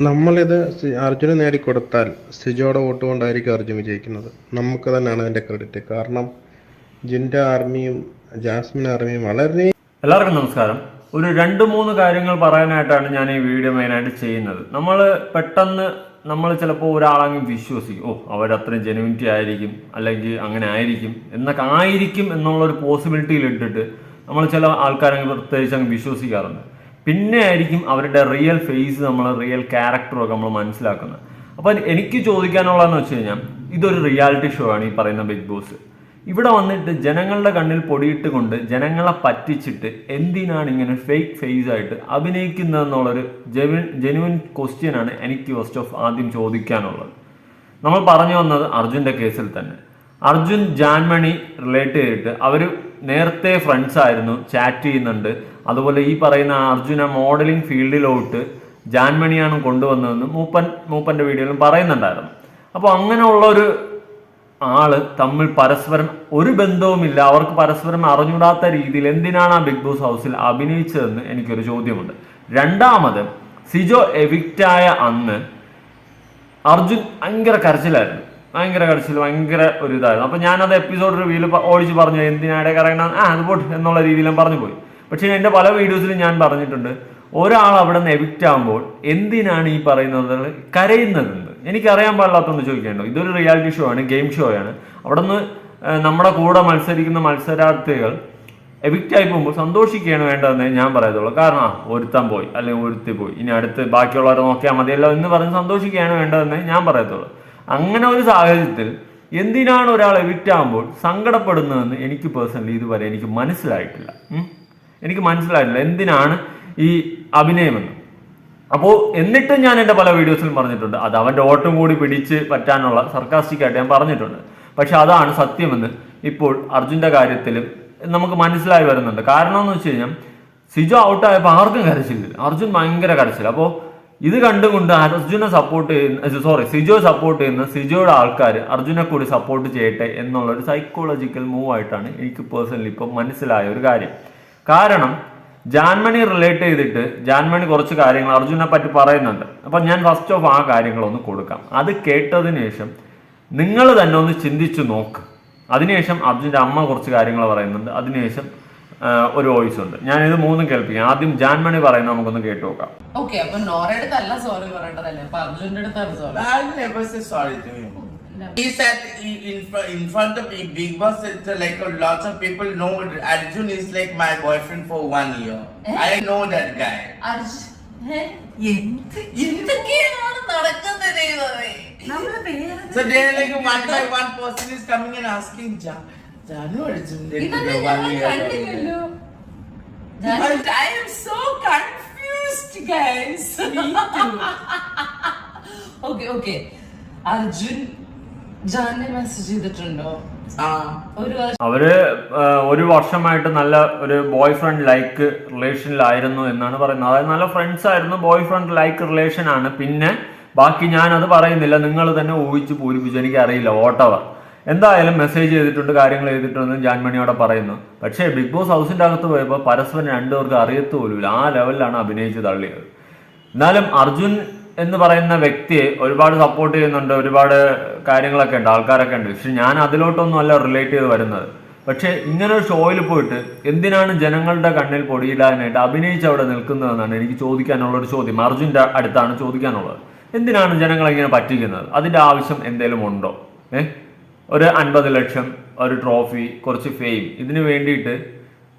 നമ്മളിത് അർജുന് നേടിക്കൊടുത്താൽ സിജോയുടെ വോട്ട് കൊണ്ടായിരിക്കും അർജുൻ വിജയിക്കുന്നത്. നമുക്ക് തന്നെയാണ് അതിന്റെ ക്രെഡിറ്റ്. കാരണം ജിന്റെ ആർമിയും ജാസ്മിൻ ആർമിയും വളരെ എല്ലാവർക്കും നമസ്കാരം. ഒരു രണ്ട് മൂന്ന് കാര്യങ്ങൾ പറയാനായിട്ടാണ് ഞാൻ ഈ വീഡിയോ മെയിനായിട്ട് ചെയ്യുന്നത്. നമ്മൾ പെട്ടെന്ന് നമ്മൾ ചിലപ്പോൾ ഒരാളങ്ങ് വിശ്വസിക്കും. ഓ അവരത്രയും ജെനുവിനിറ്റി ആയിരിക്കും അല്ലെങ്കിൽ അങ്ങനെ ആയിരിക്കും എന്നൊക്കെ ആയിരിക്കും എന്നുള്ള എന്നുള്ളൊരു പോസിബിലിറ്റിയിൽ ഇട്ടിട്ട് നമ്മൾ ചില ആൾക്കാരങ്ങ് പ്രത്യേകിച്ച് അങ്ങ് വിശ്വസിക്കാറുണ്ട്. പിന്നെ ആയിരിക്കും അവരുടെ റിയൽ ഫേസ് നമ്മൾ റിയൽ ക്യാരക്ടറൊക്കെ നമ്മൾ മനസ്സിലാക്കുന്നത്. അപ്പോൾ എനിക്ക് ചോദിക്കാനുള്ളതെന്ന് വെച്ച് കഴിഞ്ഞാൽ ഇതൊരു റിയാലിറ്റി ഷോ ആണ് ഈ പറയുന്ന ബിഗ് ബോസ് ഇവിടെ വന്നിട്ട് ജനങ്ങളുടെ കണ്ണിൽ പൊടിയിട്ട് കൊണ്ട് ജനങ്ങളെ പറ്റിച്ചിട്ട് എന്തിനാണ് ഇങ്ങനെ ഫേക്ക് ഫേസ് ആയിട്ട് അഭിനയിക്കുന്നതെന്നുള്ളൊരു ജെനുവിൻ ജെനുവിൻ ക്വസ്റ്റ്യൻ ആണ് എനിക്ക് ഫസ്റ്റ് ഓഫ് ആദ്യം ചോദിക്കാനുള്ളത്. നമ്മൾ പറഞ്ഞു വന്നത് അർജുന്റെ കേസിൽ തന്നെ. അർജുൻ ജാൻമണി റിലേറ്റ് ചെയ്തിട്ട് അവർ നേരത്തെ ഫ്രണ്ട്സ് ആയിരുന്നു ചാറ്റ് ചെയ്യുന്നുണ്ട്. അതുപോലെ ഈ പറയുന്ന അർജുന മോഡലിംഗ് ഫീൽഡിലോട്ട് ജാൻമണിയാണ് കൊണ്ടുവന്നതെന്ന് മൂപ്പൻ മൂപ്പന്റെ വീഡിയോയിലും പറയുന്നുണ്ടായിരുന്നു. അപ്പോൾ അങ്ങനെയുള്ള ഒരു ആൾ തമ്മിൽ പരസ്പരം ഒരു ബന്ധവുമില്ല. അവർക്ക് പരസ്പരം അറിഞ്ഞൂടാത്ത രീതിയിൽ എന്തിനാണ് ആ ബിഗ് ബോസ് ഹൗസിൽ അഭിനയിച്ചതെന്ന് എനിക്കൊരു ചോദ്യമുണ്ട്. രണ്ടാമത് സിജോ എവിക്റ്റായ അന്ന് അർജുൻ ഭയങ്കര കരച്ചിലായിരുന്നു. ഭയങ്കര കരച്ചിൽ ഭയങ്കര ഒരു ഇതായിരുന്നു. അപ്പൊ ഞാനത് എപ്പിസോഡ് റിവ്യൂൽ ഓടിച്ച് പറഞ്ഞു എന്തിനാടെ കറങ്ങണം ആ അത് പോട്ട് എന്നുള്ള രീതിയിലും പറഞ്ഞു പോയി പക്ഷേ എന്റെ പല വീഡിയോസിലും ഞാൻ പറഞ്ഞിട്ടുണ്ട് ഒരാൾ അവിടെ നിന്ന് എവിക്റ്റ് ആകുമ്പോൾ എന്തിനാണ് ഈ പറയുന്നത് കരയുന്നതെന്ന്? എനിക്കറിയാൻ പാടില്ലാത്തതെന്ന് ചോദിക്കേണ്ടോ ഇതൊരു റിയാലിറ്റി ഷോ ആണ് ഗെയിം ഷോ ആണ്. അവിടെ നിന്ന് നമ്മുടെ കൂടെ മത്സരിക്കുന്ന മത്സരാർത്ഥികൾ എവിക്റ്റ് ആയി പോകുമ്പോൾ സന്തോഷിക്കുകയാണ് വേണ്ടതെന്ന് ഞാൻ പറയത്തുള്ളൂ. കാരണം ഒരുത്തൻ പോയി അല്ലെങ്കിൽ ഒരുത്തി പോയി. ഇനി അടുത്ത് ബാക്കിയുള്ളവരെ നോക്കിയാൽ മതിയല്ലോ എന്ന് പറഞ്ഞ് സന്തോഷിക്കുകയാണ് വേണ്ടതെന്ന് ഞാൻ പറയത്തുള്ളൂ. അങ്ങനെ ഒരു സാഹചര്യത്തിൽ എന്തിനാണ് ഒരാൾ എവിക്റ്റ് ആകുമ്പോൾ സങ്കടപ്പെടുന്നതെന്ന് എനിക്ക് പേഴ്സണലി ഇതുവരെ എനിക്ക് മനസ്സിലായിട്ടില്ല. എനിക്ക് മനസ്സിലായില്ല എന്തിനാണ് ഈ അഭിനയമെന്ന് അപ്പോൾ എന്നിട്ടും ഞാൻ എന്റെ പല വീഡിയോസിലും പറഞ്ഞിട്ടുണ്ട്. അത് അവന്റെ ഓട്ടം കൂടി പിടിച്ച് പറ്റാനുള്ള സർക്കാസ്റ്റിക്കായിട്ട് ഞാൻ പറഞ്ഞിട്ടുണ്ട്. പക്ഷെ അതാണ് സത്യമെന്ന് ഇപ്പോൾ അർജുന്റെ കാര്യത്തിലും നമുക്ക് മനസ്സിലായി വരുന്നുണ്ട്. കാരണം എന്ന് വെച്ച് കഴിഞ്ഞാൽ സിജോ ഔട്ടായപ്പോൾ ആർക്കും കരച്ചില്ല അർജുൻ ഭയങ്കര കരച്ചില്ല അപ്പോൾ ഇത് കണ്ടുകൊണ്ട് അർജുനെ സപ്പോർട്ട് ചെയ്യുന്ന സോറി സിജോ സപ്പോർട്ട് ചെയ്യുന്ന സിജോയുടെ ആൾക്കാർ അർജുനെ കൂടി സപ്പോർട്ട് ചെയ്യട്ടെ എന്നുള്ളൊരു സൈക്കോളജിക്കൽ മൂവ് ആയിട്ടാണ് എനിക്ക് പേഴ്സണലി ഇപ്പോൾ മനസ്സിലായ ഒരു കാര്യം. കാരണം ജാൻമണി റിലേറ്റ് ചെയ്തിട്ട് ജാൻമണി കുറച്ച് കാര്യങ്ങൾ അർജുനെ പറ്റി പറയുന്നുണ്ട്. അപ്പം ഞാൻ ഫസ്റ്റ് ഓഫ് ആ കാര്യങ്ങളൊന്ന് കൊടുക്കാം. അത് കേട്ടതിന് ശേഷം നിങ്ങൾ തന്നെ ഒന്ന് ചിന്തിച്ചു നോക്ക്. അതിനുശേഷം അർജുന്റെ അമ്മ കുറച്ച് കാര്യങ്ങൾ പറയുന്നുണ്ട്. അതിനുശേഷം ഒരു വോയിസ് ഉണ്ട്. ഞാൻ ഇത് മൂന്നും കേൾപ്പിക്കാം. ആദ്യം ജാൻമണി പറയുന്ന നമുക്കൊന്ന് കേട്ടു നോക്കാം. ഓക്കെ അപ്പൊ നോറയുടെ അടുത്തല്ല സോറി പറയേണ്ടതല്ലേ? അപ്പൊ അർജുന്റെ അടുത്താണ് sorry. I never say sorry to him. He said he- in, fr- in front of Big Big Boss, it's uh, like a lot of people know Arjun is like my boyfriend for one year. I know that guy. എന്തൊക്കെയാണ് നടക്കുന്നത് ദൈവമേ So then like one by one person is coming and asking, ja, Janu Arjun did ഇതൊന്നും one ഞങ്ങൾ year. കണ്ടില്ലല്ലോ I'm so confused guys okay okay Arjun ജാനെ message ചെയ്തിട്ടുണ്ടോ. ഒരു വർഷം അവർ ഒരു വർഷമായിട്ട് നല്ല ഒരു ബോയ് ഫ്രണ്ട് ലൈക്ക് റിലേഷനിലായിരുന്നു എന്നാണ് പറയുന്നത്. അതായത് നല്ല ഫ്രണ്ട്സ് ആയിരുന്നു ബോയ് ഫ്രണ്ട് ലൈക്ക് റിലേഷൻ ആണ്. പിന്നെ ബാക്കി ഞാൻ അത് പറയുന്നില്ല നിങ്ങൾ തന്നെ ഊഹിച്ച് പൂരിപ്പിച്ചു എനിക്ക് അറിയില്ല വോട്ടവർ എന്തായാലും മെസ്സേജ് ചെയ്തിട്ടുണ്ട് കാര്യങ്ങൾ ചെയ്തിട്ടുണ്ട് ജാൻമണിയോടെ പറയുന്നു. പക്ഷേ ബിഗ് ബോസ് ഹൗസിന്റെ അകത്ത് പോയപ്പോൾ പരസ്പരം രണ്ടുപേർക്ക് അറിയത്ത് പോലുമില്ല. ആ ലെവലിലാണ് അഭിനയിച്ച് തള്ളിയത്. എന്നാലും അർജുൻ എന്ന് പറയുന്ന വ്യക്തിയെ ഒരുപാട് സപ്പോർട്ട് ചെയ്യുന്നുണ്ട് ഒരുപാട് കാര്യങ്ങളൊക്കെ ഉണ്ട് ആൾക്കാരൊക്കെ ഉണ്ട്. പക്ഷെ ഞാൻ അതിലോട്ടൊന്നും അല്ല റിലേറ്റ് ചെയ്ത് വരുന്നത്. പക്ഷേ ഇങ്ങനെ ഒരു ഷോയിൽ പോയിട്ട് എന്തിനാണ് ജനങ്ങളുടെ കണ്ണിൽ പൊടിയിടാനായിട്ട് അഭിനയിച്ച് അവിടെ നിൽക്കുന്നതെന്നാണ് എനിക്ക് ചോദിക്കാനുള്ള ഒരു ചോദ്യം. അർജുന്റെ അടുത്താണ് ചോദിക്കാനുള്ളത്. എന്തിനാണ് ജനങ്ങളെ ഇങ്ങനെ പറ്റിക്കുന്നത്? അതിന്റെ ആവശ്യം എന്തെങ്കിലും ഉണ്ടോ? ഏഹ് ഒരു അൻപത് ലക്ഷം ഒരു ട്രോഫി കുറച്ച് ഫെയിം ഇതിനു വേണ്ടിയിട്ട്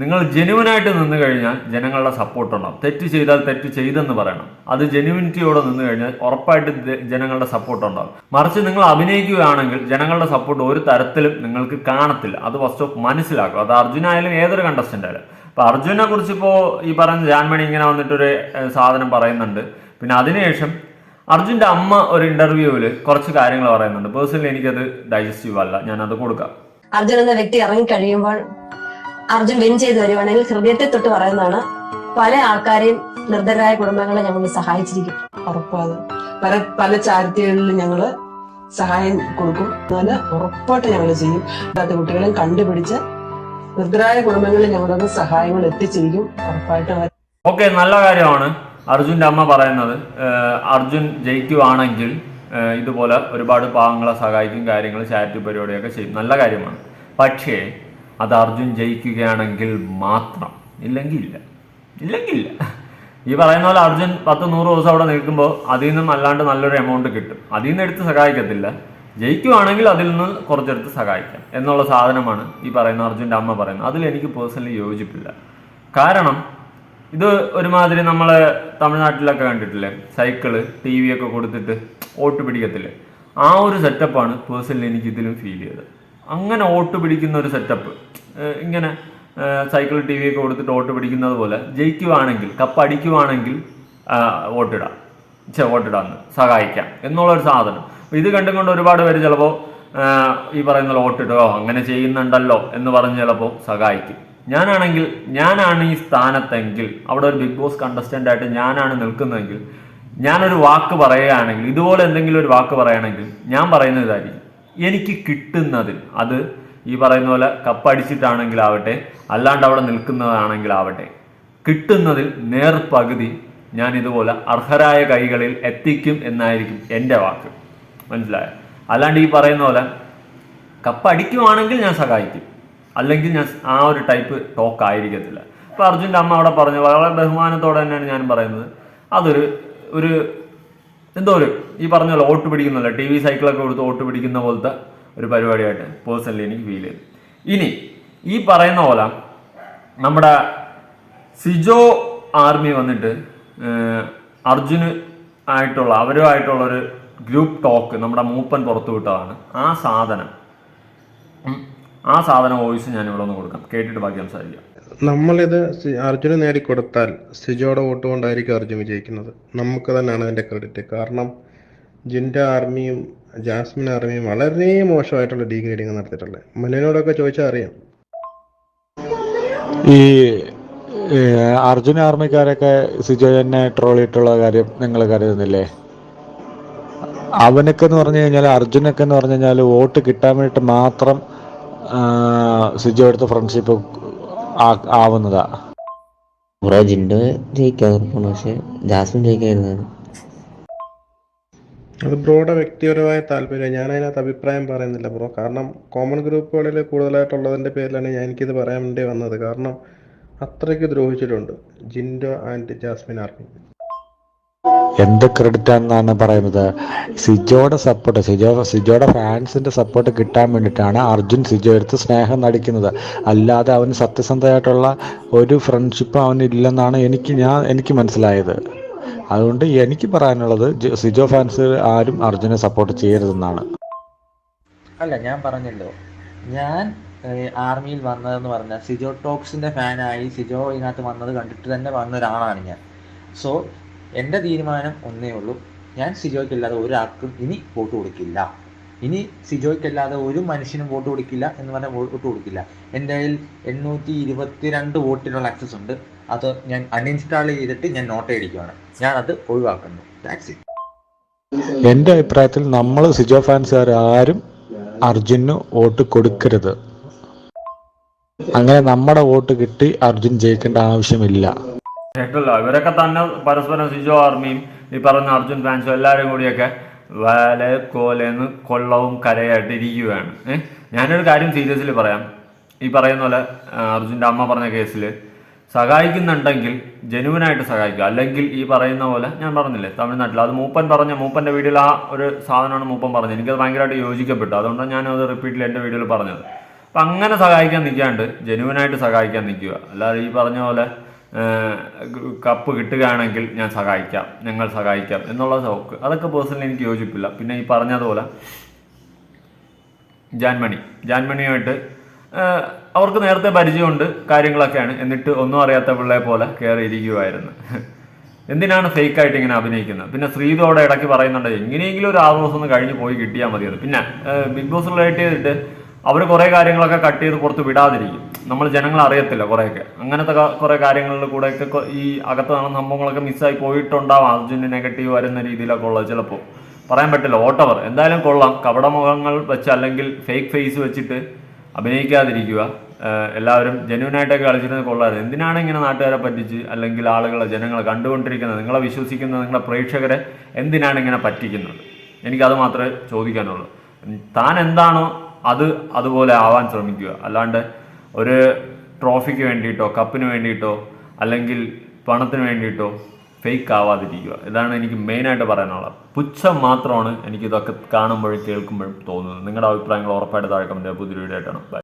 നിങ്ങൾ ജെനുവനായിട്ട് നിന്ന് കഴിഞ്ഞാൽ ജനങ്ങളുടെ സപ്പോർട്ട് ഉണ്ടാവും. തെറ്റ് ചെയ്താൽ തെറ്റ് ചെയ്തെന്ന് പറയണം. അത് ജെനുവിനിറ്റിയോടെ നിന്ന് കഴിഞ്ഞാൽ ഉറപ്പായിട്ട് ജനങ്ങളുടെ സപ്പോർട്ട് ഉണ്ടാവും. മറിച്ച് നിങ്ങൾ അഭിനയിക്കുകയാണെങ്കിൽ ജനങ്ങളുടെ സപ്പോർട്ട് ഒരു തരത്തിലും നിങ്ങൾക്ക് കാണത്തില്ല. അത് ഫസ്റ്റ് ഓഫ് മനസ്സിലാക്കും. അത് അർജുന ആയാലും ഏതൊരു കണ്ടസ്റ്റന്റ് ആയാലും. അപ്പൊ അർജുനെ കുറിച്ച് ഇപ്പോൾ ഈ പറഞ്ഞ ജാൻമണി ഇങ്ങനെ വന്നിട്ടൊരു സാധനം പറയുന്നുണ്ട്. പിന്നെ അതിനുശേഷം അർജുന്റെ അമ്മ ഒരു ഇന്റർവ്യൂവിൽ കുറച്ച് കാര്യങ്ങൾ പറയുന്നുണ്ട്. പേഴ്സണലി എനിക്കത് ഡൈജസ്റ്റീവ് അല്ല ഞാനത് കൊടുക്കാം. അർജുൻ എന്ന വ്യക്തി ഇറങ്ങി കഴിയുമ്പോൾ അർജുൻ വിൻ ചെയ്ത് വരുവാണെങ്കിൽ ഹൃദയത്തെ തൊട്ട് പറയുന്നതാണ് പല ആൾക്കാരെയും നിർദ്ധരായ കുടുംബങ്ങളെ ഞങ്ങൾ സഹായിച്ചിരിക്കും. ഉറപ്പാണ്. പല പല ചാരിറ്റികളിലും ഞങ്ങൾ സഹായം കൊടുക്കും. അതിന് ഉറപ്പായിട്ട് ഞങ്ങൾ ചെയ്യും. അതായത് കുട്ടികളെയും കണ്ടുപിടിച്ച് നിർദ്ധരായ കുടുംബങ്ങളിൽ ഞങ്ങളത് സഹായങ്ങൾ എത്തിച്ചിരിക്കും. ഉറപ്പായിട്ട് ഓക്കെ നല്ല കാര്യമാണ് അർജുന്റെ അമ്മ പറയുന്നത്. അർജുൻ ജയിക്കുവാണെങ്കിൽ ഇതുപോലെ ഒരുപാട് പാവങ്ങളെ സഹായിക്കും കാര്യങ്ങൾ ചാരിറ്റി പരിപാടിയൊക്കെ ചെയ്യും. നല്ല കാര്യമാണ്. പക്ഷേ അത് അർജുൻ ജയിക്കുകയാണെങ്കിൽ മാത്രം. ഇല്ലെങ്കിൽ ഇല്ല ഇല്ലെങ്കിൽ ഇല്ല ഈ പറയുന്ന പോലെ അർജുൻ പത്ത് നൂറ് ദിവസം അവിടെ നിൽക്കുമ്പോൾ അതിൽ നിന്നും അല്ലാണ്ട് നല്ലൊരു എമൗണ്ട് കിട്ടും. അതിൽ നിന്ന് എടുത്ത് സഹായിക്കത്തില്ല. ജയിക്കുവാണെങ്കിൽ അതിൽ നിന്ന് കുറച്ചെടുത്ത് സഹായിക്കാം എന്നുള്ള സാധനമാണ് ഈ പറയുന്ന അർജുന്റെ അമ്മ പറയുന്നത്. അതിൽ എനിക്ക് പേഴ്സണലി യോജിപ്പില്ല. കാരണം ഇത് ഒരുമാതിരി നമ്മൾ തമിഴ്നാട്ടിലൊക്കെ കണ്ടിട്ടില്ലേ? സൈക്കിൾ ടി വി ഒക്കെ കൊടുത്തിട്ട് വോട്ട് പിടിക്കത്തില്ലേ? ആ ഒരു സെറ്റപ്പാണ് പേഴ്സണലി എനിക്ക് ഇതിലും ഫീൽ ചെയ്തത്. അങ്ങനെ ഓട്ട് പിടിക്കുന്ന ഒരു സെറ്റപ്പ് ഇങ്ങനെ സൈക്കിൾ ടി വി ഒക്കെ കൊടുത്തിട്ട് ഓട്ട് പിടിക്കുന്നത് പോലെ ജയിക്കുവാണെങ്കിൽ കപ്പ് അടിക്കുവാണെങ്കിൽ ഓട്ടിടാം ചെ വോട്ടിടാന്ന്. സഹായിക്കാം. എന്നുള്ള ഒരു സാധനം ഇത് കണ്ടും കൊണ്ട് ഒരുപാട് പേര് ചിലപ്പോൾ ഈ പറയുന്ന വോട്ടിടുകയോ അങ്ങനെ ചെയ്യുന്നുണ്ടല്ലോ എന്ന് പറഞ്ഞ് ചിലപ്പോൾ സഹായിക്കും. ഞാനാണെങ്കിൽ ഞാനാണ് ഈ സ്ഥാനത്തെങ്കിൽ അവിടെ ഒരു ബിഗ് ബോസ് കണ്ടസ്റ്റന്റ് ആയിട്ട് ഞാനാണ് നിൽക്കുന്നതെങ്കിൽ ഞാനൊരു വാക്ക് പറയുകയാണെങ്കിൽ ഇതുപോലെ എന്തെങ്കിലും ഒരു വാക്ക് പറയുകയാണെങ്കിൽ ഞാൻ പറയുന്നത് ഇതായിരിക്കും. എനിക്ക് കിട്ടുന്നതിൽ. അത് ഈ പറയുന്ന പോലെ കപ്പടിച്ചിട്ടാണെങ്കിലാവട്ടെ അല്ലാണ്ട് അവിടെ നിൽക്കുന്നതാണെങ്കിലാവട്ടെ. കിട്ടുന്നതിൽ നേർപകുതി ഞാൻ ഇതുപോലെ അർഹരായ കൈകളിൽ എത്തിക്കും എന്നായിരിക്കും എന്റെ വാക്ക്. മനസ്സിലായ? അല്ലാണ്ട് ഈ പറയുന്ന പോലെ കപ്പ അടിക്കുവാണെങ്കിൽ ഞാൻ സഹായിക്കും. അല്ലെങ്കിൽ ഞാൻ ആ ഒരു ടൈപ്പ് ടോക്ക് ആയിരിക്കത്തില്ല. ഇപ്പം അർജുന്റെ അമ്മ അവിടെ പറഞ്ഞു വളരെ ബഹുമാനത്തോടെ തന്നെയാണ് ഞാൻ പറയുന്നത്. അതൊരു ഒരു എന്തോ ഒരു ഈ പറഞ്ഞ ഓട്ട് പിടിക്കുന്നല്ലോ ടി വി സൈക്കിളൊക്കെ കൊടുത്ത് ഓട്ട് പിടിക്കുന്ന പോലത്തെ ഒരു പരിപാടിയായിട്ട് പേഴ്സണലി എനിക്ക് ഫീൽ ചെയ്തു. ഇനി ഈ പറയുന്ന പോലെ നമ്മുടെ സിജോ ആർമി വന്നിട്ട് അർജുന് ആയിട്ടുള്ള അവരുമായിട്ടുള്ള ഒരു ഗ്രൂപ്പ് ടോക്ക് നമ്മുടെ മൂപ്പൻ പുറത്തുവിട്ടതാണ് ആ സാധനം ആ സാധനം വോയിസ് ഞാൻ ഇവിടെ ഒന്ന് കൊടുക്കാം. കേട്ടിട്ട് ബാക്കി സംസാരിക്കാം. നമ്മളിത് അർജുന് നേടിക്കൊടുത്താൽ സിജോയുടെ വോട്ട് കൊണ്ടായിരിക്കും അർജുൻ വിജയിക്കുന്നത്. നമുക്ക് തന്നെയാണ് അതിന്റെ ക്രെഡിറ്റ് കാരണം ജിൻഡ ആർമിയും ജാസ്മിൻ ആർമിയും വളരെ മോശമായിട്ടുള്ള ഡീഗ്രേഡിങ് നടത്തിയിട്ടുള്ളത്. മനുവിനോടൊക്കെ ചോദിച്ചാൽ അറിയാം. ഈ അർജുന ആർമിക്കാരൊക്കെ ട്രോൾ ട്രോളിയിട്ടുള്ള കാര്യം നിങ്ങൾ കരുതുന്നില്ലേ? അവനൊക്കെ എന്ന് പറഞ്ഞു കഴിഞ്ഞാൽ അർജുനൊക്കെ എന്ന് പറഞ്ഞു കഴിഞ്ഞാൽ വോട്ട് കിട്ടാൻ വേണ്ടിയിട്ട് മാത്രം സിജോ എടുത്ത് ഫ്രണ്ട്ഷിപ്പ് ആവുന്നതാ. ബ്രോ ജിൻഡോ ജയിക്കാൻ ഉറപ്പാണ് പക്ഷെ ജാസ്മിൻ ജയിക്കായിരുന്നതാണ് അത് ബ്രോയുടെ വ്യക്തിപരമായ താല്പര്യം. ഞാൻ അതിനകത്ത് അഭിപ്രായം പറയുന്നില്ല ബ്രോ. കാരണം കോമൺ ഗ്രൂപ്പുകളിൽ കൂടുതലായിട്ടുള്ളതിന്റെ പേരിലാണ് ഞാൻ എനിക്കിത് പറയാൻ വേണ്ടി വന്നത്. കാരണം അത്രയ്ക്ക് ദ്രോഹിച്ചിട്ടുണ്ട് ജിൻഡോ ആൻഡ് ജാസ്മിൻ ആർമി. എന്ത് ക്രെഡിറ്റ് ആണെന്നാണ് പറയുന്നത്? സിജോയുടെ സപ്പോർട്ട് സിജോ സിജോയുടെ ഫാൻസിന്റെ സപ്പോർട്ട് കിട്ടാൻ വേണ്ടിയിട്ടാണ് അർജുൻ സിജോ എടുത്ത് സ്നേഹം നടിക്കുന്നത്. അല്ലാതെ അവന് സത്യസന്ധമായിട്ടുള്ള ഒരു ഫ്രണ്ട്ഷിപ്പ് അവന് ഇല്ലെന്നാണ് എനിക്ക് ഞാൻ എനിക്ക് മനസ്സിലായത്. അതുകൊണ്ട് എനിക്ക് പറയാനുള്ളത് സിജോ ഫാൻസ് ആരും അർജുനെ സപ്പോർട്ട് ചെയ്യരുതെന്നാണ്. അല്ല ഞാൻ പറഞ്ഞല്ലോ. ഞാൻ ആർമിയിൽ വന്നതെന്ന് പറഞ്ഞ സിജോ ടോക്സിന്റെ ഫാനായി സിജോ ഇതിനകത്ത് വന്നത് കണ്ടിട്ട് തന്നെ വന്ന ഒരാളാണ് ഞാൻ. സോ എന്റെ തീരുമാനം ഒന്നേ ഉള്ളൂ. ഞാൻ സിജോയ്ക്കല്ലാതെ ഒരാൾക്കും ഇനി വോട്ട് കൊടുക്കില്ല. ഇനി സിജോയ്ക്കല്ലാതെ ഒരു മനുഷ്യനും വോട്ട് കൊടുക്കില്ല എന്ന് പറഞ്ഞാൽ വോട്ട് കൊടുക്കില്ല. എന്റെ കയ്യിൽ എണ്ണൂറ്റി ഇരുപത്തിരണ്ട് വോട്ടിനുള്ള ആക്സസ് ഉണ്ട്. അത് ഞാൻ അൺഇൻസ്റ്റാൾ ചെയ്തിട്ട് ഞാൻ നോട്ട് അടിക്കുകയാണ്. ഞാൻ അത് ഒഴിവാക്കുന്നു. ടാക്സി എന്റെ അഭിപ്രായത്തിൽ നമ്മൾ സിജോ ഫാൻസുകാർ ആരും അർജുന് വോട്ട് കൊടുക്കരുത്. അങ്ങനെ നമ്മുടെ വോട്ട് കിട്ടി അർജുൻ ജയിക്കേണ്ട ആവശ്യമില്ല. കേട്ടല്ലോ ഇവരൊക്കെ തന്നെ പരസ്പരം സിജോ ആർമിയും ഈ പറഞ്ഞ അർജുൻ ഫാൻസും എല്ലാവരും കൂടിയൊക്കെ വല കോലെന്ന് കൊള്ളവും കരയായിട്ട് ഇരിക്കുകയാണ്. ഏഹ് ഞാനൊരു കാര്യം സീരിയസ്ലി പറയാം. ഈ പറയുന്ന പോലെ അർജുന്റെ അമ്മ പറഞ്ഞ കേസിൽ സഹായിക്കുന്നുണ്ടെങ്കിൽ ജെനുവിനായിട്ട് സഹായിക്കുക. അല്ലെങ്കിൽ ഈ പറയുന്ന പോലെ ഞാൻ പറഞ്ഞില്ലേ തമിഴ്നാട്ടിൽ അത് മൂപ്പൻ പറഞ്ഞ മൂപ്പന്റെ വീഡിയോയിൽ ആ ഒരു സാധനമാണ് മൂപ്പൻ പറഞ്ഞത്. എനിക്കത് ഭയങ്കരമായിട്ട് യോജിക്കപ്പെട്ടു. അതുകൊണ്ടാണ് ഞാനത് റിപ്പീറ്റിൽ എന്റെ വീഡിയോയിൽ പറഞ്ഞത്. അപ്പം അങ്ങനെ സഹായിക്കാൻ നിൽക്കാണ്ട് ജെനുവിനായിട്ട് സഹായിക്കാൻ നിൽക്കുക. അല്ലാതെ ഈ പറഞ്ഞ പോലെ കപ്പ് കിട്ടുകയാണെങ്കിൽ ഞാൻ സഹായിക്കാം ഞങ്ങൾ സഹായിക്കാം എന്നുള്ള ടോക്ക് അതൊക്കെ പേഴ്സണലി എനിക്ക് യോജിപ്പില്ല. പിന്നെ ഈ പറഞ്ഞതുപോലെ ജാൻമണി. ജാൻമണിയുമായിട്ട് അവർക്ക് നേരത്തെ പരിചയമുണ്ട് കാര്യങ്ങളൊക്കെയാണ്. എന്നിട്ട് ഒന്നും അറിയാത്ത പിള്ളേ പോലെ കയറി ഇരിക്കുമായിരുന്നു എന്തിനാണ് ഫേക്കായിട്ട് ഇങ്ങനെ അഭിനയിക്കുന്നത്? പിന്നെ ശ്രീതോടെ ഇടയ്ക്ക് പറയുന്നുണ്ട് എങ്ങനെയെങ്കിലും ഒരു ആറ് ദിവസം ഒന്ന് കഴിഞ്ഞ് പോയി കിട്ടിയാൽ മതിയത് പിന്നെ ബിഗ് ബോസ് റിലേറ്റ് ചെയ്തിട്ട് അവർ കുറേ കാര്യങ്ങളൊക്കെ കട്ട് ചെയ്ത് പുറത്ത് വിടാതിരിക്കും. നമ്മൾ ജനങ്ങൾ അറിയത്തില്ല കുറേയൊക്കെ. അങ്ങനത്തെ കുറേ കാര്യങ്ങളിൽ കൂടെയൊക്കെ ഈ അകത്ത് നടന്ന സംഭവങ്ങളൊക്കെ മിസ്സായി പോയിട്ടുണ്ടാവാം. അർജുന് നെഗറ്റീവ് വരുന്ന രീതിയിലൊക്കെ ഉള്ളത് ചിലപ്പോൾ പറയാൻ പറ്റില്ല. ഓട്ടവർ എന്തായാലും കൊള്ളാം. കപടമുഖങ്ങൾ വെച്ച് അല്ലെങ്കിൽ ഫേക്ക് ഫേസ് വെച്ചിട്ട് അഭിനയിക്കാതിരിക്കുക. എല്ലാവരും ജെന്യൂനായിട്ടൊക്കെ കളിച്ചിരുന്നത് കൊള്ളാറ് എന്തിനാണ് ഇങ്ങനെ നാട്ടുകാരെ പറ്റിച്ച് അല്ലെങ്കിൽ ആളുകളെ ജനങ്ങളെ കണ്ടുകൊണ്ടിരിക്കുന്നത്? നിങ്ങളെ വിശ്വസിക്കുന്ന നിങ്ങളെ പ്രേക്ഷകരെ എന്തിനാണ് ഇങ്ങനെ പറ്റിക്കുന്നത്? എനിക്കത് മാത്രമേ ചോദിക്കാനുള്ളൂ. താൻ എന്താണോ അത് അതുപോലെ ആവാൻ ശ്രമിക്കുക. അല്ലാണ്ട് ഒരു ട്രോഫിക്ക് വേണ്ടിയിട്ടോ കപ്പിന് വേണ്ടിയിട്ടോ അല്ലെങ്കിൽ പണത്തിന് വേണ്ടിയിട്ടോ ഫേക്ക് ആവാതിരിക്കുക. ഇതാണ് എനിക്ക് മെയിനായിട്ട് പറയാനുള്ളത്. പുച്ഛം മാത്രമാണ് എനിക്കിതൊക്കെ കാണുമ്പോഴും കേൾക്കുമ്പോഴും തോന്നുന്നത്. നിങ്ങളുടെ അഭിപ്രായങ്ങൾ ഉറപ്പായിട്ട് താഴെ കമന്റ് പുതിയ വീഡിയോ ആയിട്ടാണ് ബൈ